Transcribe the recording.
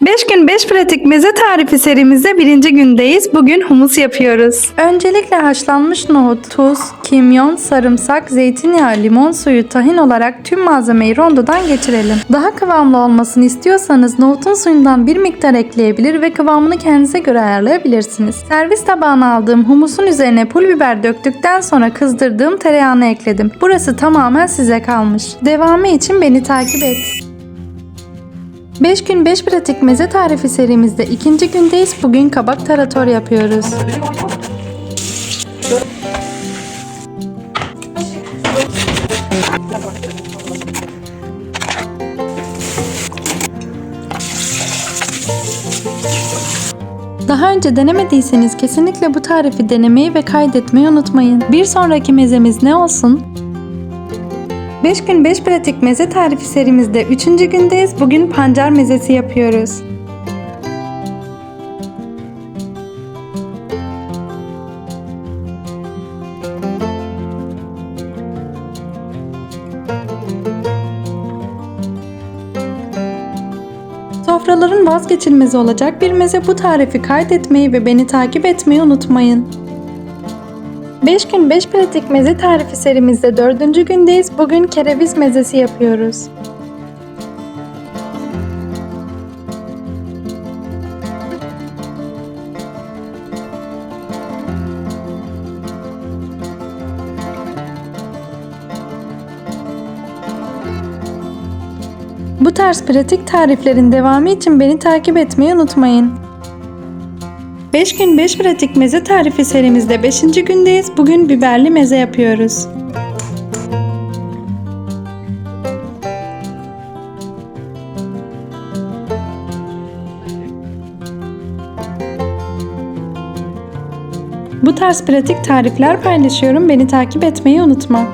5 gün 5 pratik meze tarifi serimizde birinci gündeyiz. Bugün humus yapıyoruz. Öncelikle haşlanmış nohut, tuz, kimyon, sarımsak, zeytinyağı, limon suyu, tahin olarak tüm malzemeyi rondodan geçirelim. Daha kıvamlı olmasını istiyorsanız nohutun suyundan bir miktar ekleyebilir ve kıvamını kendinize göre ayarlayabilirsiniz. Servis tabağına aldığım humusun üzerine pul biber döktükten sonra kızdırdığım tereyağını ekledim. Burası tamamen size kalmış. Devamı için beni takip et. 5 gün 5 pratik meze tarifi serimizde ikinci gündeyiz. Bugün kabak tarator yapıyoruz. Daha önce denemediyseniz kesinlikle bu tarifi denemeyi ve kaydetmeyi unutmayın. Bir sonraki mezemiz ne olsun? 5 gün 5 pratik meze tarifi serimizde 3. gündeyiz. Bugün pancar mezesi yapıyoruz. Sofraların vazgeçilmezi olacak bir meze bu tarifi kaydetmeyi ve beni takip etmeyi unutmayın. 5 gün 5 pratik meze tarifi serimizde 4. gündeyiz. Bugün kereviz mezesi yapıyoruz. Bu tarz pratik tariflerin devamı için beni takip etmeyi unutmayın. 5 gün 5 pratik meze tarifi serimizde 5. gündeyiz. Bugün biberli meze yapıyoruz. Bu tarz pratik tarifler paylaşıyorum. Beni takip etmeyi unutma.